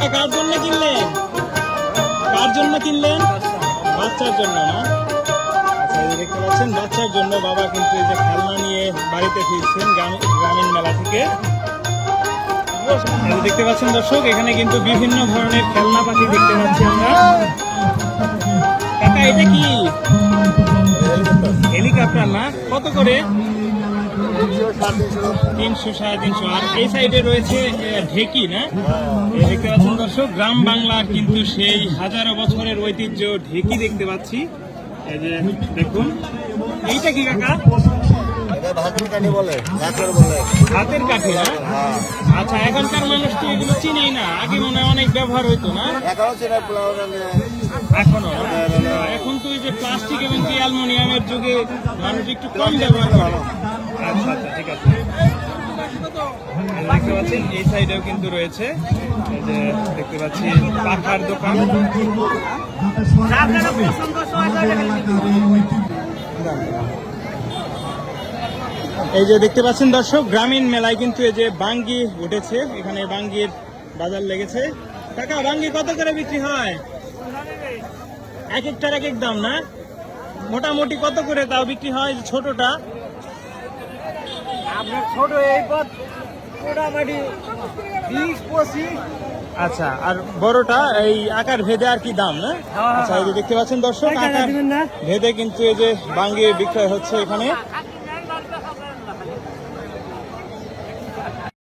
আচ্ছা, কার জন্য কিনলেন? কার জন্য কিনলেন? বাচ্চার জন্য না? আচ্ছা, দেখতে পাচ্ছেন, বাচ্চার জন্য বাবা কিন্তু এই যে খেলনা নিয়ে বাড়িতে ফিরছেন গ্রামীণ মেলা থেকে। দেখতে পাচ্ছেন দর্শক, এখানে কিন্তু বিভিন্ন ধরনের খেলনা পাখি দেখতে পাচ্ছি আমরা। কাকা, এটা কি? হেলিকপ্টার না? কত করে? তিনশো সাড়ে তিনশো। আর এই সাইডে রয়েছে ঢেকি, না? দেখতে পাচ্ছেন দর্শক, গ্রাম বাংলার কিন্তু সেই হাজারো বছরের ঐতিহ্য ঢেকি দেখতে পাচ্ছি। এই যে, দেখুন। এইটা কি কাকা? ভাতের কাঠি বলে ভাতের বলে। হাতের কাঠি হ্যাঁ। আচ্ছা এখনকার মানুষ তো এগুলো চিনেই না। আগে মনে হয় অনেক ব্যবহার হইতো না? এখনও চেনা পোলাও এখনও এখন তো এই যে প্লাস্টিক এবং কি অ্যালুমিনিয়ামের যুগে মানুষ একটু কম ব্যবহার করে। আচ্ছা আচ্ছা ঠিক আছে। দেখতে পাচ্ছেন এই সাইডেও কিন্তু রয়েছে। এই যে দেখতে পাচ্ছি পাখার দোকান। এই যে দেখতে পাচ্ছেন দর্শক গ্রামীণ মেলায় কিন্তু এই যে বাঙ্গি উঠেছে। এখানে বাঙ্গির বাজার লেগেছে। টাকা বাঙ্গি কত করে বিক্রি হয়? এক একটার এক এক দাম না? মোটামুটি কত করে তাও বিক্রি হয় ছোটটা? আপনার ছোট এই পথ মোটামুটি বিশ পঁচিশ। আচ্ছা আর বড়টা এই আকার ভেদে আর কি দাম না? হ্যাঁ, আচ্ছা এই যে দেখতে পাচ্ছেন দর্শক আকার ভেদে কিন্তু এই যে বাঙ্গি বিক্রয় হচ্ছে এখানে।